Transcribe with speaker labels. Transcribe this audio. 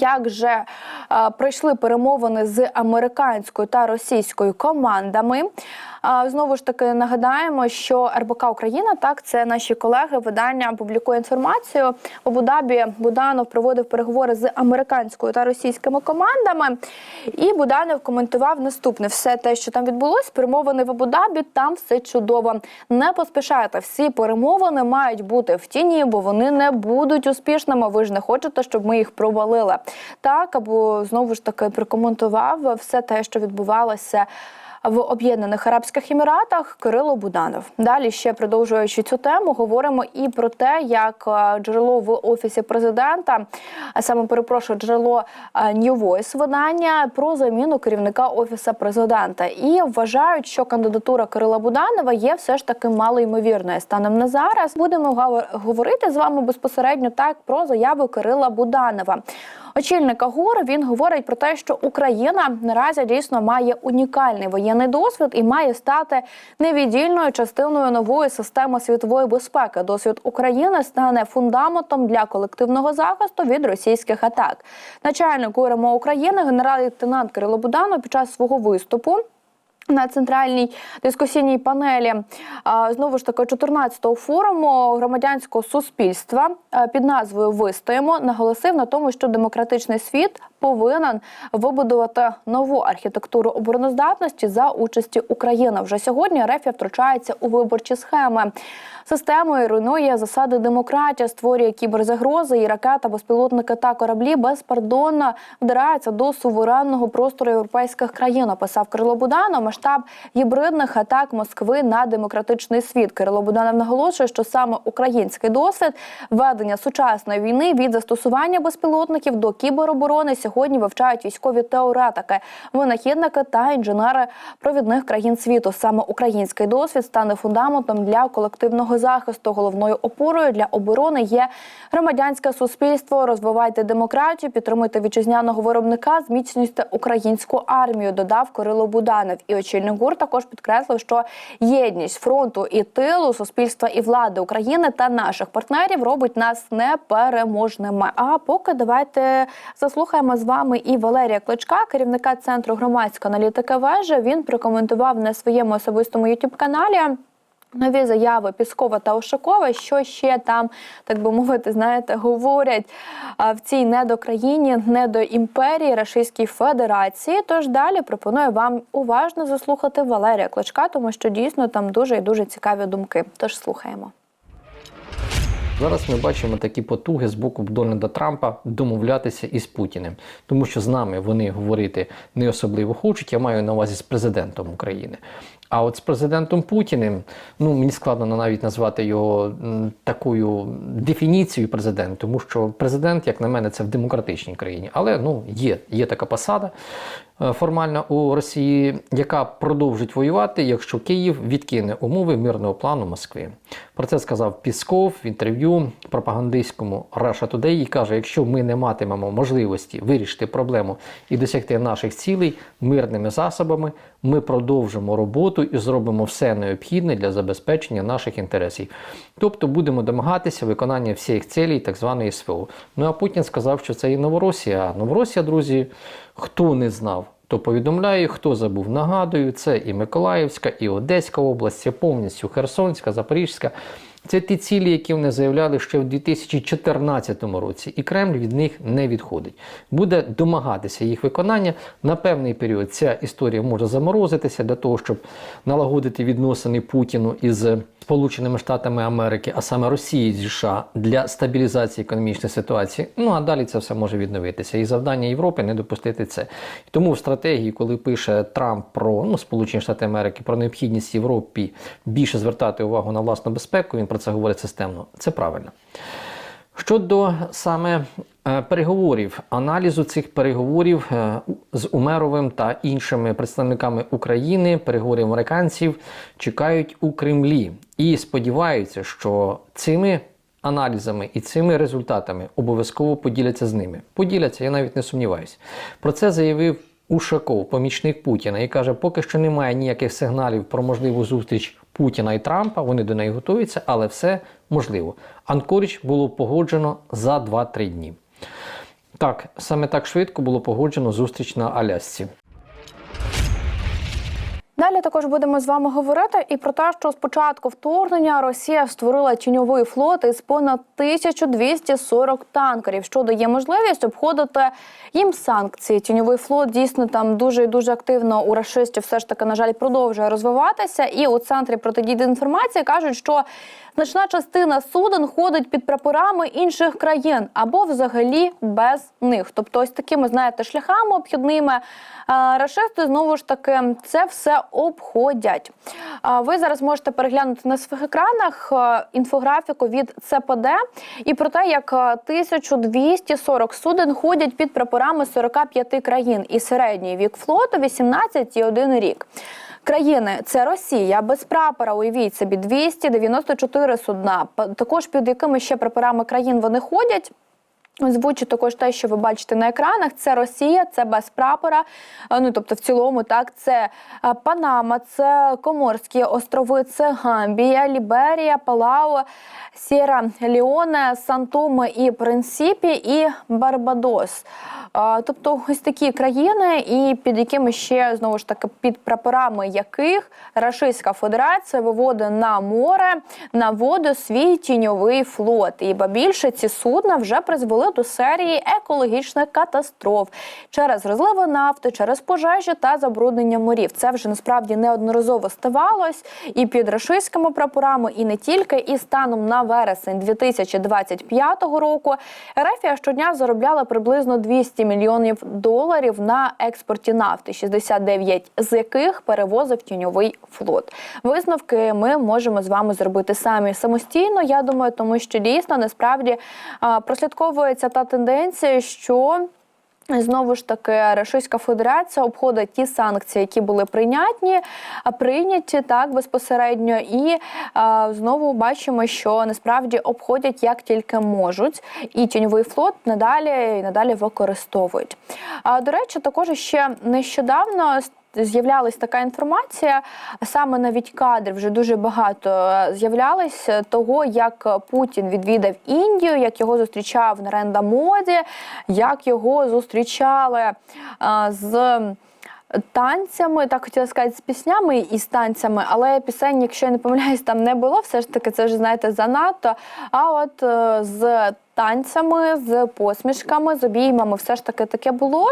Speaker 1: Як же е, пройшли перемовини з американською та російською командами? Знову ж таки нагадаємо, що РБК Україна так це наші колеги. Видання публікує інформацію. В Абу-Дабі Буданов проводив переговори з американською та російськими командами. І Буданов коментував наступне: все те, що там відбулось, перемовини в Абу-Дабі, там все чудово. Не поспішайте. Всі перемовини мають бути в тіні, бо вони не будуть успішними. Ви ж не хочете, щоб ми їх провалили. Так або знову ж таки прокоментував все те, що відбувалося в Об'єднаних Арабських Еміратах Кирило Буданов. Далі ще продовжуючи цю тему, говоримо і про те, як е, джерело в офісі президента, а саме перепрошую, джерело е, New Voice видання про заміну керівника офісу президента. І вважають, що кандидатура Кирила Буданова є все ж таки малоймовірною. Станом на зараз будемо говорити з вами безпосередньо так про заяву Кирила Буданова. Очільника ГУР він говорить про те, що Україна наразі дійсно має унікальний воєнний досвід і має стати невіддільною частиною нової системи світової безпеки. Досвід України стане фундаментом для колективного захисту від російських атак. Начальник УРМО України, генерал-лейтенант Кирило Буданов під час свого виступу. На центральній дискусійній панелі знову ж таки 14-го форуму громадянського суспільства під назвою Вистоїмо наголосив на тому, що демократичний світ повинен вибудувати нову архітектуру обороноздатності за участі України. Вже сьогодні РФ втручається у виборчі схеми. Системою руйнує засади демократії, створює кіберзагрози і ракета, безпілотники та кораблі безпардонно вдираються до суверенного простору європейських країн. Описав Кирило Буданов масштаб гібридних атак Москви на демократичний світ. Кирило Буданов наголошує, що саме український досвід ведення сучасної війни від застосування безпілотників до кібероборони сьогодні вивчають військові теоретики, винахідники та інженери провідних країн світу. Саме український досвід стане фундаментом для колективного захисту. Головною опорою для оборони є громадянське суспільство. Розвивайте демократію, підтримуйте вітчизняного виробника, зміцнюйте українську армію. Додав Кирило Буданов. І очільник ГУР також підкреслив, що єдність фронту і тилу, суспільства і влади України та наших партнерів робить нас непереможними. А поки давайте заслухаємо з вами і Валерія Кличка, керівника центру громадської аналітики вежа. Він прокоментував на своєму особистому youtube каналі Нові заяви Піскова та Ушакова, що ще там, так би мовити, знаєте, говорять в цій недокраїні, недоімперії Російській Федерації. Тож далі пропоную вам уважно заслухати Валерія Клочка, тому що дійсно там дуже і дуже цікаві думки. Тож слухаємо.
Speaker 2: Зараз ми бачимо такі потуги з боку Дональда Трампа домовлятися із Путіним, тому що з нами вони говорити не особливо хочуть. Я маю на увазі з президентом України. А от з президентом Путіним, ну мені складно навіть назвати його такою дефініцією президент, тому що президент, як на мене, це в демократичній країні. Але ну є, є така посада е, формальна у Росії, яка продовжить воювати, якщо Київ відкине умови мирного плану Москви. Про це сказав Пісков в інтерв'ю пропагандистському Russia Today і каже: якщо ми не матимемо можливості вирішити проблему і досягти наших цілей мирними засобами, ми продовжимо роботу і зробимо все необхідне для забезпечення наших інтересів. Тобто будемо домагатися виконання всіх цілей так званої СВО. Ну а Путін сказав, що це і Новоросія. А Новоросія, друзі, хто не знав, то повідомляю, хто забув, нагадую, це і Миколаївська, і Одеська область, це повністю Херсонська, Запорізька. Це ті цілі, які вони заявляли ще в 2014 році, і Кремль від них не відходить. Буде домагатися їх виконання. На певний період ця історія може заморозитися для того, щоб налагодити відносини Путіну із Сполученими Штатами Америки, а саме Росії з США для стабілізації економічної ситуації. Ну а далі це все може відновитися. І завдання Європи не допустити це. Тому в стратегії, коли пише Трамп про ну, Сполучені Штати Америки про необхідність Європі більше звертати увагу на власну безпеку, він про це говорить системно. Це правильно. Щодо саме е, переговорів, аналізу цих переговорів е, з Умеровим та іншими представниками України, переговорів американців чекають у Кремлі і сподіваються, що цими аналізами і цими результатами обов'язково поділяться з ними. Поділяться, я навіть не сумніваюся. Про це заявив Ушаков, помічник Путіна, і каже, поки що немає ніяких сигналів про можливу зустріч Путіна і Трампа. Вони до неї готуються, але все можливо. Анкоріч було погоджено за 2-3 дні. Так, саме так швидко було погоджено зустріч на Алясці.
Speaker 1: Далі також будемо з вами говорити і про те, що з початку вторгнення Росія створила тіньовий флот із понад 1240 танкерів, що дає можливість обходити їм санкції. Тіньовий флот дійсно там дуже і дуже активно у рашистів все ж таки на жаль продовжує розвиватися. І у центрі протидії інформації кажуть, що значна частина суден ходить під прапорами інших країн або взагалі без них. Тобто, ось такими знаєте шляхами обхідними. Рашисти знову ж таки це все обходять. Ви зараз можете переглянути на своїх екранах е, інфографіку від ЦПД і про те, як е, 1240 суден ходять під прапорами 45 країн, і середній вік флоту 18,1 рік. Країни це Росія без прапора. Уявіть собі 294 судна. Також під якими ще прапорами країн вони ходять. Озвучу також те, що ви бачите на екранах. Це Росія, це без прапора. Е, Ну тобто, в цілому, так це е, Панама, це Коморські острови, це Гамбія, Ліберія, Палау, Сєра Ліоне, Сантоме і Принципі, і Барбадос. Е, Тобто, ось такі країни, і під якими ще знову ж таки під прапорами яких Рашистська Федерація виводить на море на воду свій тіньовий флот. І ба більше ці судна вже призвели до серії екологічних катастроф через розливи нафти, через пожежі та забруднення морів. Це вже насправді неодноразово ставалось і під рашистськими прапорами, і не тільки. І станом на вересень 2025 року Ерефія щодня заробляла приблизно 200 мільйонів доларів на експорті нафти, 69 з яких перевозив тіньовий флот. Висновки ми можемо з вами зробити самі самостійно. Я думаю, тому що дійсно насправді а, прослідковується та тенденція, що Знову ж таки, Російська Федерація обходить ті санкції, які були прийнятні, прийняті так безпосередньо, і а, знову бачимо, що насправді обходять як тільки можуть, і тіньовий флот надалі і надалі використовують. А до речі, також ще нещодавно. З'являлась така інформація, саме навіть кадри вже дуже багато е, з'являлось того, як Путін відвідав Індію, як його зустрічав Наренда Моді, як його зустрічали е, з. Танцями, так хотіла сказати, з піснями і з танцями, але пісень, якщо я не помиляюсь, там не було. Все ж таки, це вже знаєте занадто. А от е, з танцями, з посмішками, з обіймами, все ж таки таке було.